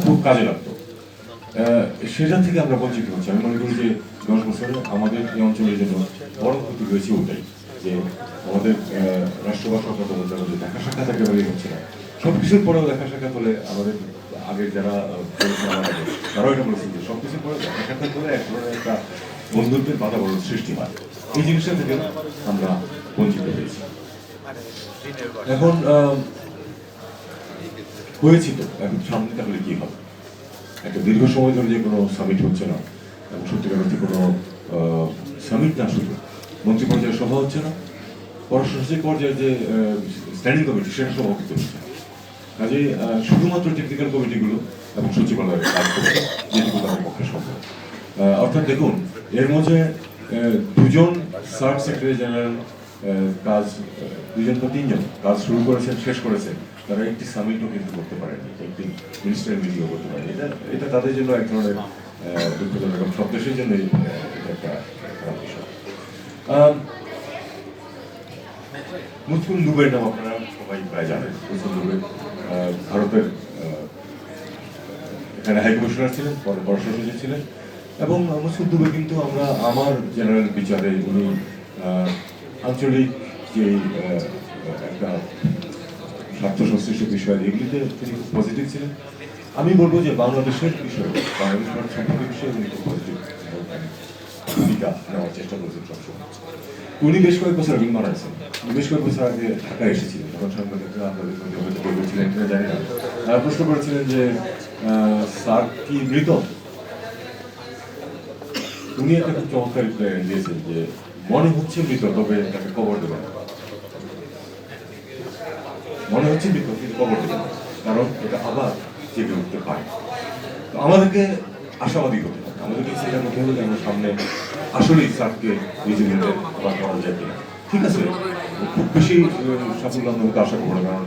খুব কাজে লাগতো। সেটা থেকে আমরা বঞ্চিত হচ্ছি। আমি মনে করি যে দশ বছরে আমাদের এই অঞ্চলের জন্য বড় ক্ষতি হয়েছে ওটাই যে আমাদের আহ, রাষ্ট্র বা সরকার বলতে আমাদের দেখা সাক্ষাৎ একেবারেই হচ্ছে না। সব কিছুর পরেও দেখা সাক্ষাৎ হলে আমাদের আগের যারা তারাও এটা বলেছেন যে সব কিছুর পরে দেখা সাক্ষাৎ হলে এক ধরনের একটা বন্ধুত্বের বাতাবরণ সৃষ্টি হয়। এই জিনিসটা থেকে আমরা বঞ্চিত হয়েছি। এখন আহ, হয়েছি তো এখন সামনে তাহলে কি হবে? একটা দীর্ঘ সময় ধরে যে কোনো সামিট হচ্ছে না এবং সত্যিকার অর্থে কোনো সামিট না শুধু মন্ত্রী পর্যায়ের সভা হচ্ছে না পররাষ্ট্র পর্যায়ে যে স্ট্যান্ডিং কমিটি সেটা সভাপতি হচ্ছে না কাজেই শুধুমাত্র টেকনিক্যাল কমিটিগুলো এবং সচিবালয়ের কাজ করছে যেটুকু তাদের পক্ষে সম্ভব। অর্থাৎ দেখুন এর মধ্যে দুজন সাব সেক্রেটারি জেনারেল কাজ দুজন তো তিনজন কাজ শুরু করেছেন শেষ করেছেন। তারা একটি সামিটও কিন্তু করতে পারেনি একটি মিনিস্টার মিটিংও করতে পারেনি। এটা এটা তাদের জন্য এক ধরনের দুঃখজনক এবং সব দেশের জন্য একটা খারাপ বিষয়। মুসকুল দুবের নাম আপনারা সবাই প্রায় জানেন মুসকুল দুবে ভারতের এখানে হাই কমিশনার ছিলেন, পরে পররাষ্ট্র ছিলেন, এবং মুসকুল দুবে কিন্তু আমরা, আমার জেনারেল বিচারে উনি আঞ্চলিক যে একটা সংশ্লিষ্ট বিষয় এগুলিতে তিনি খুব পজিটিভ ছিলেন। আমি বলব যে বাংলাদেশের বিষয়ে বাংলাদেশ ভারত সম্পর্ক বিষয়ে উনি খুব পজিটিভ ভূমিকা নেওয়ার চেষ্টা করেছেন সবসময়। উনি বেশ কয়েক বছর আগে মারা গেছেন। বেশ কয়েক বছর আগে ঢাকায় এসেছিলেন। তখন সাংবাদিকরা মধ্যে হয়তো কিনা জানি না। আহ, প্রশ্ন করেছিলেন যে স্যার কি মৃত? উনি একটা খুব চমৎকার দিয়েছেন যে মনে হচ্ছে মৃত তবে তাকে কবর দেবেন। মনে হচ্ছে মৃত কিন্তু কবর না। কারণ এটা আবার জেগে উঠতে পারে। তো আমাদেরকে আশাবাদী হতে হবে। আমাদেরকে করতে হবে যে আমরা সামনে আসলেই স্যারকে নিউজিল্যান্ডে আবার করা যায় কিনা। ঠিক আছে? খুব বেশি সাফল্য আমরা হয়তো আশা করব না। কারণ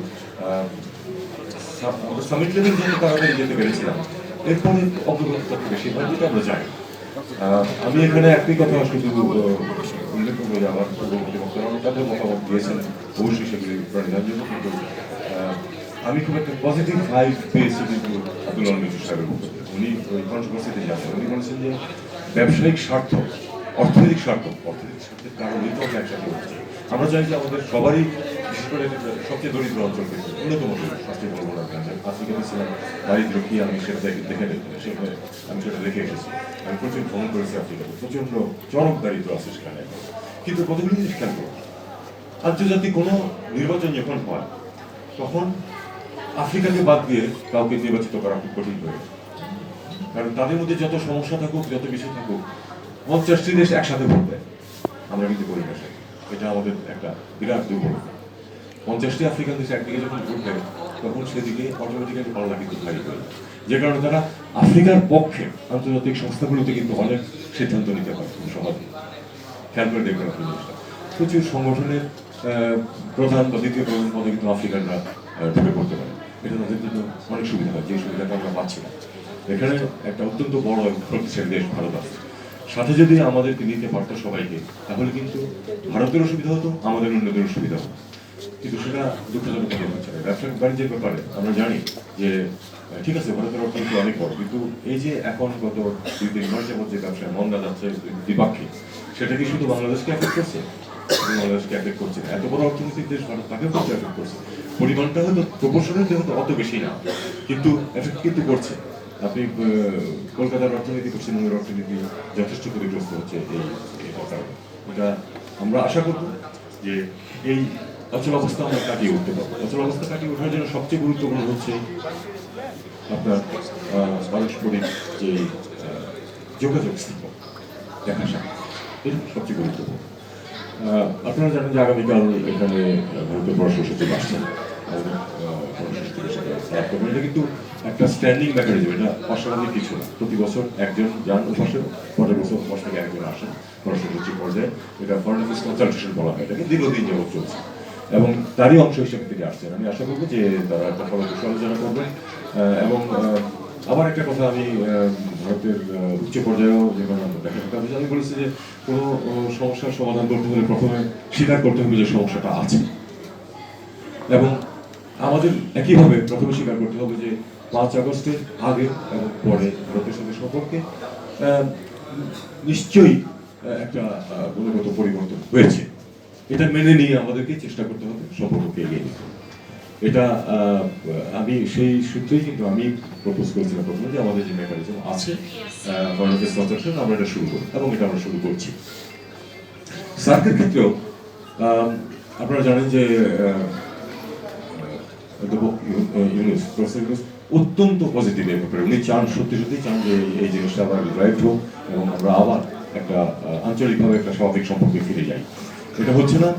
সামিট লেভেল যেহেতু তাড়াতাড়ি যেতে পেরেছিলাম, এরপরে অগ্রগতি তত বেশি হয়, যেটা আমরা জানি। আমি এখানে একটি কথা শুধু উল্লেখ করব যে আমার তাদের মতামত জন্য আমি খুব একটা পজিটিভ ভাইব পেয়েছি কিন্তু আব্দুল আলম সাহেবের উনি কন্ট্রোভার্সিতে যাচ্ছেন উনি বলেছেন যে ব্যবসায়িক স্বার্থ অর্থনৈতিক স্বার্থ অর্থনৈতিক স্বার্থের কারণেই তো আমরা একসাথে আমরা চাই যে আমাদের সবারই বিশেষ করে সবচেয়ে দরিদ্র অঞ্চল উন্নতম দেশ, সবচেয়ে বড় বড় ছিলাম দারিদ্র কি আমি সেটা দেখে সেখানে আমি সেটা দেখে এসেছি। আমি প্রচুর ভ্রমণ করেছি আফ্রিকাতে। প্রচণ্ড চরম দারিদ্র আছে সেখানে। কিন্তু খেয়াল করুন আন্তর্জাতিক কোনো নির্বাচন যখন হয়, তখন আফ্রিকাকে বাদ দিয়ে কাউকে নির্বাচিত করা খুব কঠিন হয়ে কারণ তাদের মধ্যে যত সমস্যা থাকুক, যত কিছু থাকুক, পঞ্চাশটি দেশ একসাথে ভোট দেয়। আমরা কিন্তু করি না এটা আমাদের একটা বিরাট দুর্বলতা। পঞ্চাশটি আফ্রিকান দেশ একদিকে যখন ভোট দেয়, তখন সেদিকে অটোমেটিক্যালি পাল্লা কিন্তু ভারী যায়। যে কারণে তারা আফ্রিকার পক্ষে আন্তর্জাতিক সংস্থাগুলোতে কিন্তু অনেক সিদ্ধান্ত নিতে পারে, সহজে। দেখবেন আপনি জিনিসটা। প্রচুর সংগঠনের প্রধান বা দ্বিতীয় প্রধান পদে কিন্তু আফ্রিকানরা ঢুকে পড়তে পারে। এটা তাদের জন্য অনেক সুবিধা হয় যে সুবিধাটা আমরা পাচ্ছি না। এখানে একটা অত্যন্ত বড় এবং শক্তিশালী দেশ ভারত আছে। সাথে যদি আমাদেরকে নিতে পারতো সবাইকে, তাহলে কিন্তু ভারতেরও সুবিধা হতো, আমাদের অন্যদেরও সুবিধা হতো। কিন্তু সেটা দুঃখজনক হচ্ছে না। ব্যবসা বাণিজ্যের ব্যাপারে আমরা জানি যে ঠিক আছে, ভারতের অর্থনীতি অনেক বড়, কিন্তু এই যে এখন গত দুই তিন মাস যাবত যে ব্যবসায় মন্দা যাচ্ছে দ্বিপাক্ষিক। সেটা কি শুধু বাংলাদেশকে এফেক্ট করছে? বাংলাদেশকে এফেক্ট করছে এত বড় অর্থনৈতিক দেশ ভারত তাকেও কিন্তু করছে। পরিমাণটা হয়তো প্রপোর্শনাল হয়তো অত বেশি না, কিন্তু এফেক্ট কিন্তু করছে। আপনি কলকাতার অর্থনীতি পশ্চিমবঙ্গের অর্থনীতি যথেষ্ট ক্ষতিগ্রস্ত হচ্ছে এই এটা আমরা আশা করব যে এই অচল অবস্থা আমরা কাটিয়ে উঠতে পারব। অচল অবস্থা কাটিয়ে ওঠার জন্য সবচেয়ে গুরুত্বপূর্ণ হচ্ছে আপনার পারস্পরিক যে যোগাযোগ স্থাপন, দেখা সাক্ষাৎ। এটা সবচেয়ে গুরুত্বপূর্ণ। আপনারা জানেন যে আগামীকাল এখানে আহ, ভারতের পররাষ্ট্র সচিব আসছেন। এটা কিন্তু একটা স্ট্যান্ডিং মেকানিজম এটা অস্বাভাবিক কিছু না। প্রতি বছর একজন যান পাশে পরের বছর পাশ থেকে একজন আসেন পররাষ্ট্র সচিব পর্যায়ে। এটা ফরেন অফিস কনসালটেশন বলা হয় এটাকে দীর্ঘদিন যাবত চলছে। এবং তারই অংশ হিসেবে তিনি আসছেন। আমি আশা করব যে তারা একটা ফলপ্রসূ আলোচনা করবেন। এবং আবার একটা কথা আমি ভারতের উচ্চ পর্যায়েও যে কোনো সমস্যার সমাধান করতে হলে প্রথমে স্বীকার করতে হবে যে সমস্যাটা আছে। এবং আমাদের একইভাবে প্রথমে স্বীকার করতে হবে যে পাঁচ আগস্টের আগে এবং পরে ভারতের সাথে সম্পর্কে নিশ্চয়ই একটা গুণগত পরিবর্তন হয়েছে। এটা মেনে নিয়ে আমাদেরকে চেষ্টা করতে হবে সম্পর্ককে এগিয়ে নিতে হবে। এটা আমি সেই সূত্রেই কিন্তু আমি প্রপোজ করেছিলাম প্রথমে যে আমাদের যে মেকানিজম আছে গভর্নমেন্টের কনস্ট্রাকশন আমরা এটা শুরু করি এবং এটা আমরা শুরু করছি। সার্কের ক্ষেত্রেও আপনারা জানেন যে ইউনুস প্রফেসর ইউনুস অত্যন্ত পজিটিভ এই ব্যাপারে। উনি চান সত্যি সত্যি চান যে এই- এই জিনিসটা আবার রিভাইভ হোক এবং আমরা আবার একটা আঞ্চলিকভাবে একটা স্বাভাবিক সম্পর্কে ফিরে যাই। এটা হচ্ছে না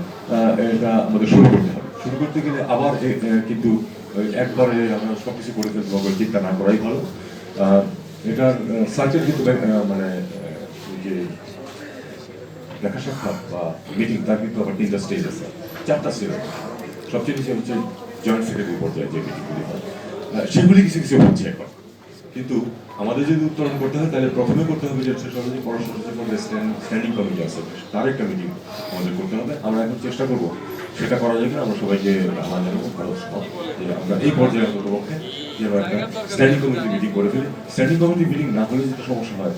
এটা আমাদের শুরু করতে হবে। শুরু করতে গেলে আবার কিন্তু একবারে আমরা সব কিছু করে ফেলতে হবে চিন্তা না করাই ভালো। এটার সার্কেল কিন্তু মানে যে দেখা সাক্ষাৎ বা মিটিং তার কিন্তু আবার তিনটা স্টেজ আছে। চারটা স্টেজ আছে। সবচেয়ে নিচে হচ্ছে জয়েন্ট সেক্রেটারি পর্যায়ে যে মিটিংগুলি হয়। সেগুলি কিছু কিছু হচ্ছে এখন কিন্তু আমাদের যদি উত্তরণ করতে হয়, তাহলে প্রথমে করতে হবে যে সেটা যে পড়াশোনা স্ট্যান্ডিং কমিটি আছে। তার একটা মিটিং আমাদের করতে হবে। আমরা এখন চেষ্টা করব সেটা করা যাবে আমরা সবাইকে আহ্বান জানাব, ভালো আমরা এই পর্যায়ে অন্ততপক্ষে যে একটা স্ট্যান্ডিং কমিটি মিটিং করে ফেলি। স্ট্যান্ডিং কমিটি মিটিং না হলে যেটা সমস্যা হয়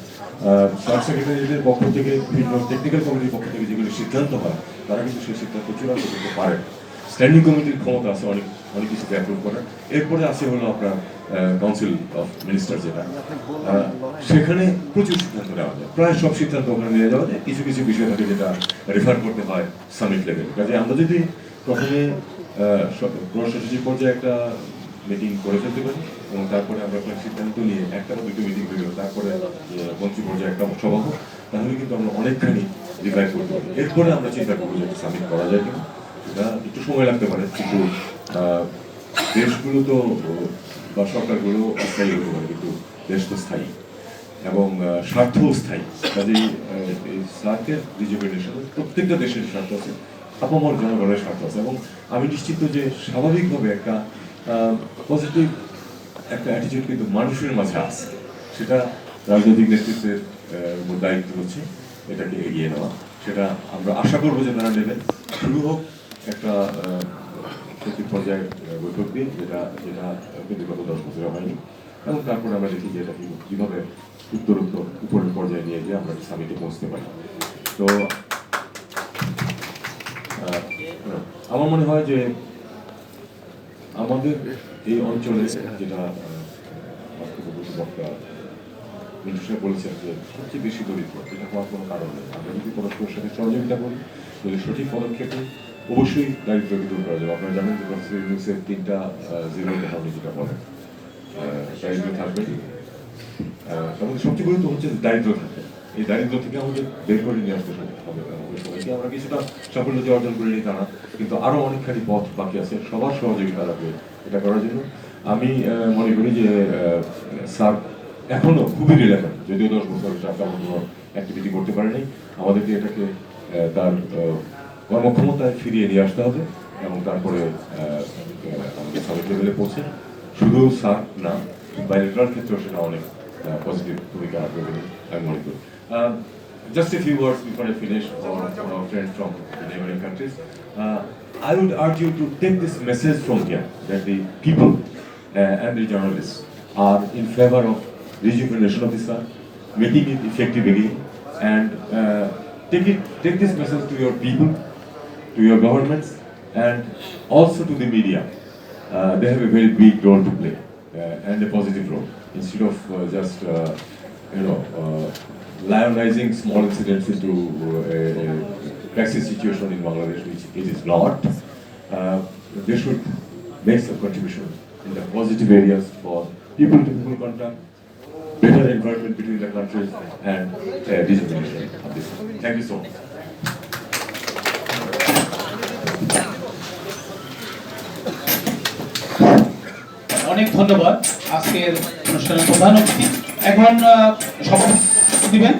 সাব সেক্রেটারিদের পক্ষ থেকে, বিভিন্ন টেকনিক্যাল কমিটির পক্ষ থেকে যেগুলি সিদ্ধান্ত হয়, তারা কিন্তু সেই সিদ্ধান্ত চূড়ান্ত করতে পারে। স্ট্যান্ডিং কমিটির ক্ষমতা আছে অনেক অনেক কিছুকে অ্যাপ্রুভ করার এরপরে আছে হলো আপনার কাউন্সিল অফ মিনিস্টার যেটা। সেখানে প্রচুর সিদ্ধান্ত নেওয়া যায়। প্রায় সব সিদ্ধান্ত ওখানে নিয়ে যাওয়া যায় কিছু কিছু বিষয় থাকে যেটা রেফার করতে হয় সামিট লেভেল কাজে আমরা যদি প্রথমে প্রশাসনিক পর্যায়ে একটা মিটিং করে ফেলতে পারি এবং তারপরে আমরা একটা সিদ্ধান্ত নিয়ে একটা বা দুটো মিটিং হয়ে গেল, তারপরে মন্ত্রী পর্যায়ে একটা সভা হোক, তাহলে কিন্তু আমরা অনেকখানি রিভাইভ করতে পারি এরপরে আমরা চিন্তা করব যে সামিট করা যায় কিনা। একটু সময় লাগতে পারে, কিন্তু দেশগুলো তো বা সরকারগুলো অস্থায়ী হতে পারে, কিন্তু দেশ তো স্থায়ী। এবং স্বার্থও স্থায়ী। কাজেই এই সার্কের রিজুভেনেশন প্রত্যেকটা দেশের স্বার্থ আছে, আপামর জনগণের স্বার্থ আছে। এবং আমি নিশ্চিত যে, স্বাভাবিকভাবে একটা পজিটিভ একটা অ্যাটিটিউড কিন্তু মানুষের মাঝে আছে। সেটা রাজনৈতিক নেতৃত্বের দায়িত্ব হচ্ছে, এটাকে এগিয়ে নেওয়া। সেটা আমরা আশা করব যে তারা নেবেন শুরু হোক। একটা আহ, প্রতি পর্যায়ে বৈঠক দিয়ে যেটা যেটা কিন্তু গত দশ বছরে হয়নি এবং তারপরে আমরা দেখি যে এটা কীভাবে উত্তর উপরের পর্যায়ে নিয়ে গিয়ে আমরা সামিটে পৌঁছতে পারি। তো আমার মনে হয় যে আমাদের এই অঞ্চলে যেটা বক্তা মিন্টু বলেছেন যে সবচেয়ে বেশি দরিদ্র এটা হওয়ার কোনো কারণ নেই। আমরা যদি পরস্পরের সাথে সহযোগিতা করি যদি সঠিক পদক্ষেপ অবশ্যই দারিদ্রকে দূর করা যাবে। আপনারা জানেন যে প্রফেসর ইউনুসের তিনটা জিরো দেখাউনি যেটা বলেন দারিদ্র থাকবে। আহ, তার সবচেয়ে গুরুত্ব হচ্ছে দারিদ্র থাকে। এই দারিদ্র থেকে আমাদের বের করে নিয়ে আসতে হবে আমাদের সবাইকে আমরা কিছুটা সাফল্য যে অর্জন করে নিই তা না। কিন্তু আরও অনেকখানি পথ বাকি আছে। সবার সহযোগিতা লাগবে এটা করার জন্য। আমি মনে করি যে স্যার এখনও খুবই রিলেভেন্ট যদিও দশ বছর তেমন কোনো অ্যাক্টিভিটি করতে পারেনি। আমাদেরকে এটাকে তার কর্মক্ষমতায় ফিরিয়ে নিয়ে আসতে হবে এবং তারপরে আমাদের সাবেক লেভেলে পৌঁছে শুধু স্যার না বাইলেটারাল ক্ষেত্রেও সেটা অনেক পজিটিভ ভূমিকা রাখবে বলে আমি মনে করি Uh, just a few words before I finish for, for our friends from the neighboring countries. Uh, I would urge you to take this message from here that the people uh, and the journalists are in favor of rejuvenation of the sun, making it effective again, and uh, take it take this message to your people, to your governments, and also to the media. Uh, they have a very big role to play uh, and a positive role instead of uh, just uh, you know uh, lionizing small incidents into uh, a, a crisis situation in Bangladesh, which it is not. Uh, they should make some contribution in the positive areas for people-to-people contact, better environment between the countries, and uh, rejuvenation of this. Thank you so much. অনেক ধন্যবাদ আজকের অনুষ্ঠানের প্রধান অতিথি। এখন সভাপতি দিবেন।